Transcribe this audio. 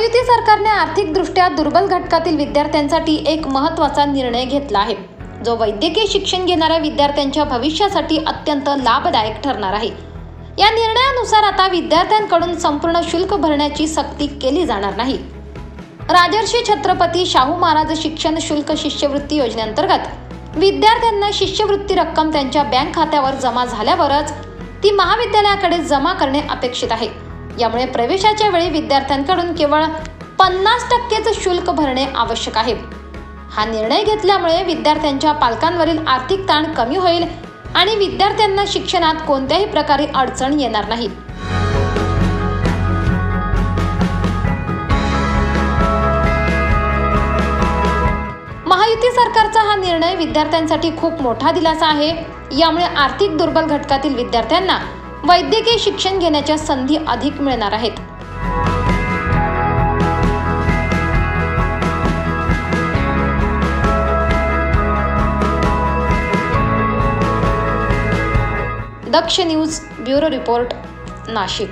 महायुती सरकारने आर्थिकदृष्ट्या दुर्बल घटकातील विद्यार्थ्यांसाठी एक महत्त्वाचा निर्णय घेतला आहे. जो वैद्यकीय शिक्षण घेणाऱ्या विद्यार्थ्यांच्या भविष्यासाठी अत्यंत लाभदायक ठरणार आहे. या निर्णयानुसार आता विद्यार्थ्यांकडून संपूर्ण शुल्क भरण्याची सक्ती केली जाणार नाही. राजर्षी छत्रपती शाहू महाराज शिक्षण शुल्क शिष्यवृत्ती योजनेअंतर्गत विद्यार्थ्यांना शिष्यवृत्ती रक्कम त्यांच्या बँक खात्यावर जमा झाल्यावरच ती महाविद्यालयाकडे जमा करणे अपेक्षित आहे. यामुळे प्रवेशाच्या वेळी विद्यार्थ्यांकडून केवळ पन्नास टक्केच शुल्क भरणे आवश्यक आहे. हा निर्णय घेतल्यामुळे विद्यार्थ्यांच्या पालकांवरील आर्थिक ताण कमी होईल आणि विद्यार्थ्यांना शिक्षणात कोणत्याही प्रकारे अडचण येणार नाही. महायुती सरकारचा हा निर्णय विद्यार्थ्यांसाठी खूप मोठा दिलासा आहे. यामुळे आर्थिक दुर्बल घटकातील विद्यार्थ्यांना वैद्यकीय शिक्षण घेण्याच्या संधी अधिक मिळणार आहेत. Daksh news bureau report Nashik.